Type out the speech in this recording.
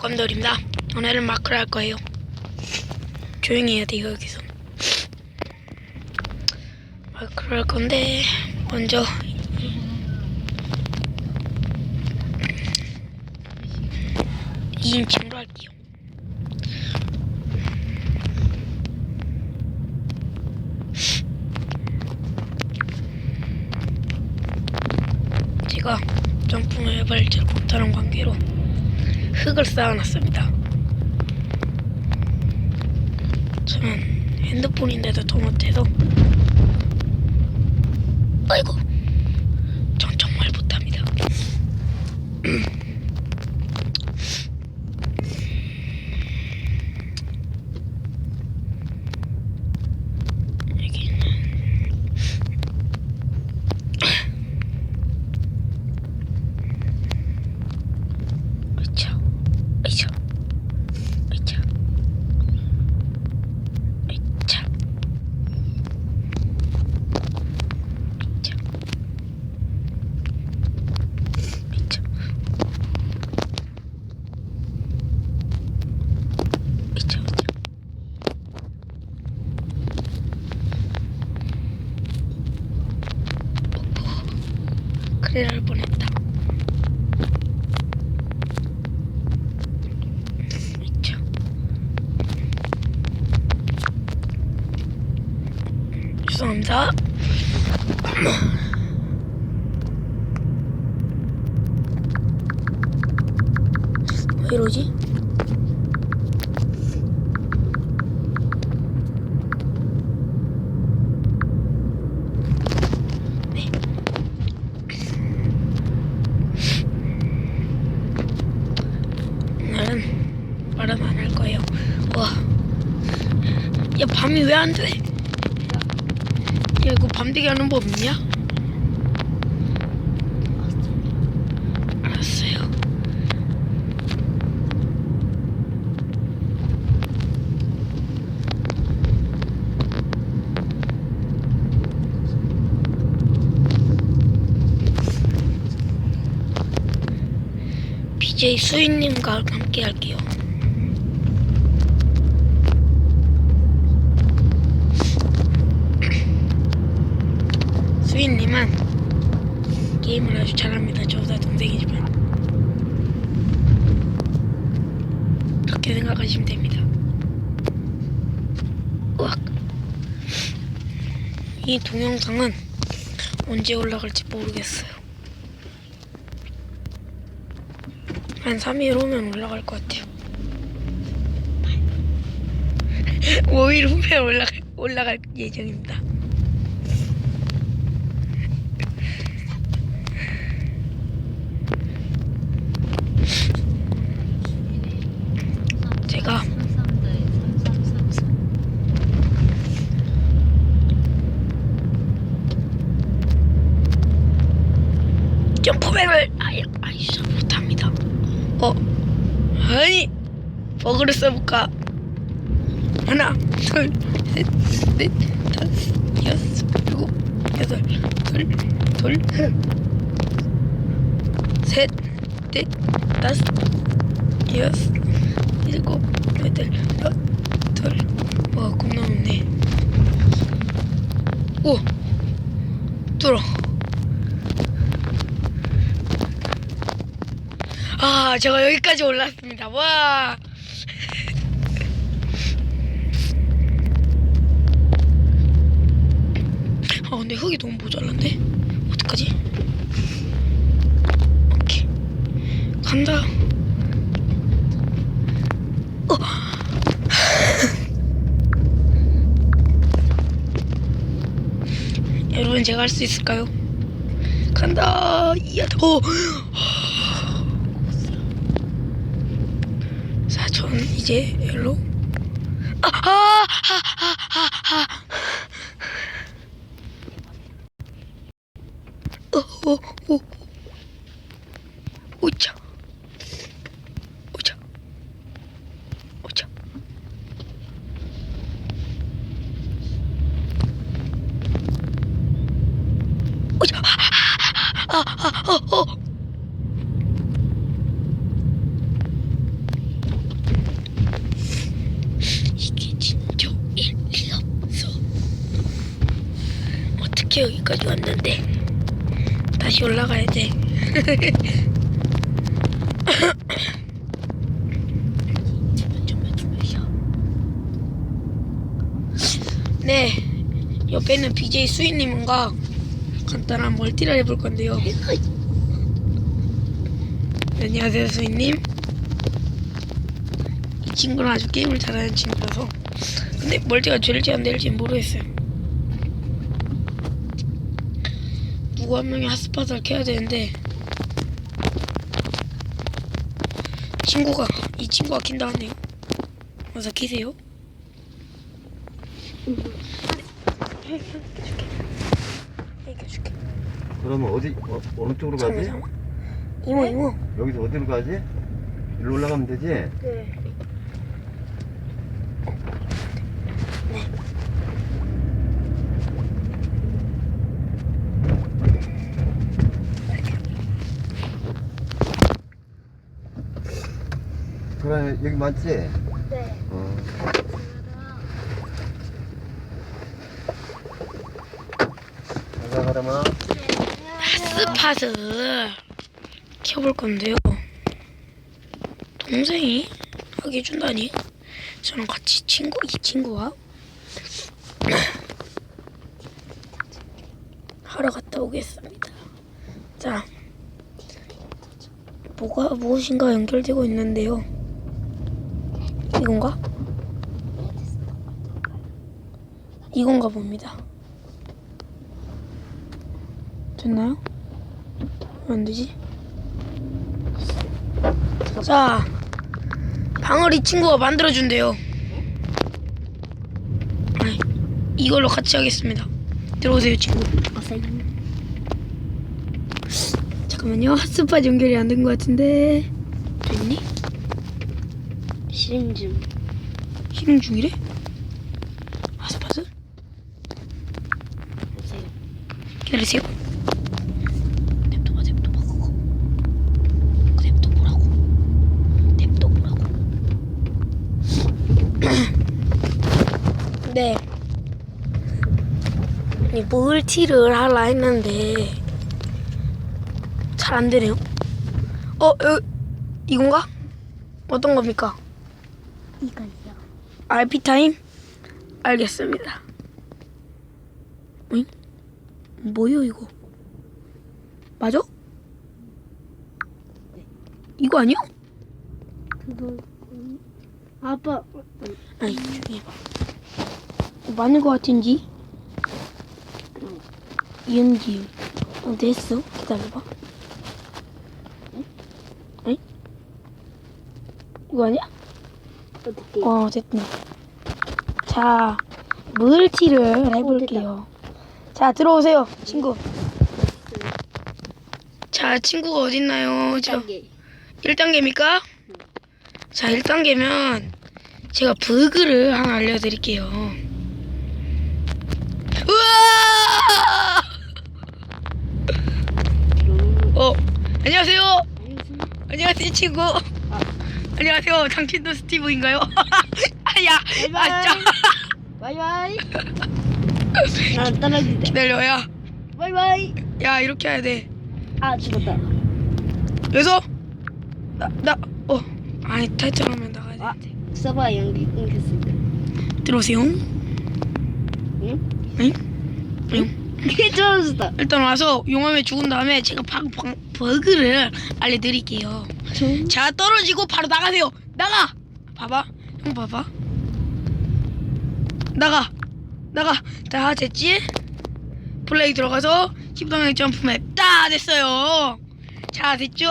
검돌입니다. 오늘은 마크를 할 거예요. 조용히 해야 돼요, 여기서. 마크를 할 건데, 먼저. 이인칭으로 할게요. 제가 점프를 해발질 못하는 관계로 흙을 쌓아놨습니다. 저는 핸드폰인데도 더 못해서 아이고 전 정말 못합니다. 날 뻔했다. 죄송합니다. 왜 이러지? 네. 오늘은 말은 안 할 거예요. 와. 야, 밤이 왜 안 돼? 야, 이거 밤 되게 하는 법 있냐? 알았어요. BJ 수인님과 함께 할게요. 수인님은 게임을 아주 잘합니다. 저보다 동생이지만 그렇게 생각하시면 됩니다. 우악. 이 동영상은 언제 올라갈지 모르겠어요. 한 3일 후면 올라갈 것 같아요. 5일 후에 올라갈, 올라갈 예정입니다. 제가 점프맨을 아이 아이씨 못합니다. 어 아니 버그를 써볼까? 하나 둘셋넷 다섯 여섯 일곱 여덟 둘둘 셋넷 다섯 여섯 일곱 여덟 둘와 겁나 많네. 오 뚫어. 아, 제가 여기까지 올랐습니다. 와. 아, 근데 흙이 너무 모자란데? 어떡하지? 오케이. 간다. 어. 여러분, 제가 할 수 있을까요? 간다. 이야, 어. 자, 전 이제 일로 아, 아, 아, 아, 아, 아. 어, 어, 어. 오차. 오차. 어, 어. 이게 진짜 일일 없어. 어떻게 여기까지 왔는데? 다시 올라가야 돼. 네, 옆에는 BJ 수인님과 간단한 멀티를 해볼 건데요. 안녕하세요, 수인님. 이 친구는 아주 게임을 잘하는 친구라서 근데 멀티가 될지 안 될지 모르겠어요. 누구 한 명이 핫스팟을 켜야 되는데 친구가 이 친구가 킨다 하네요. 어서 키세요. 이겨줄게. 그러면 어디 어, 어느 쪽으로 가지? 잠깐만. 이모 이모. 여기서 어디로 가지? 일로 올라가면 되지? 네. 그래 여기 맞지? 네. 어. 가자마. 핫스팟을 켜볼 건데요. 동생이 하게 해준다니. 저는 같이 친구 이 친구와 하러 갔다 오겠습니다. 자, 뭐가 무엇인가 연결되고 있는데요. 이건가? 이건가 봅니다. 됐나요? 왜 안 되지? 자, 방을 이 친구가 만들어준대요. 이걸로 같이 하겠습니다. 들어오세요, 친구. 잠깐만요. 핫스팟 연결이 안 된 것 같은데. 됐니? 실행 중. 실행 중이래? 핫스팟은? 기다리세요. 냅둬봐, 냅둬봐, 그거. 그 냅둬보라고. 냅둬보라고. 네. 이 멀티를 하려 했는데 잘 안 되네요. 어, 여, 이건가? 어떤 겁니까? 이거요. RP 타임? 알겠습니다. 응? 뭐요 이거? 맞아? 이거 아니야? 그거 음, 아빠 아니. 이거 맞는 거 같은지? 이은지. 어 됐어. 기다려봐. 응? 응? 이거 아니야? 어떻게? 어 됐다. 자 물티를 해볼게요. 자 들어오세요 친구. 자 친구가 어딨나요? 저 단계. 1단계입니까? 자 1단계면 제가 버그를 하나 알려드릴게요. 우와! 들어오는 어 안녕하세요. 아니지? 안녕하세요 친구. 안녕하세요 당신도 스티브인가요? 아야 아 짜. 바이바이. 난 떨어진다. 기다려야. 바이바이. 야 이렇게 해야 돼. 아 죽었다. 여기서 나나어 아니 타이틀하면 나가야 아. 돼. 서버 연기 끊겼습니다. 들어오세요. 응? 응? 응. 그게 떨어졌다. 일단 와서 용암에 죽은 다음에 제가 방, 방, 버그를 알려드릴게요. 좀. 자 떨어지고 바로 나가세요. 나가. 봐봐. 형 봐봐. 나가. 나가. 다 됐지? 플레이 들어가서 10방향 점프맵 다 됐어요. 자 됐죠?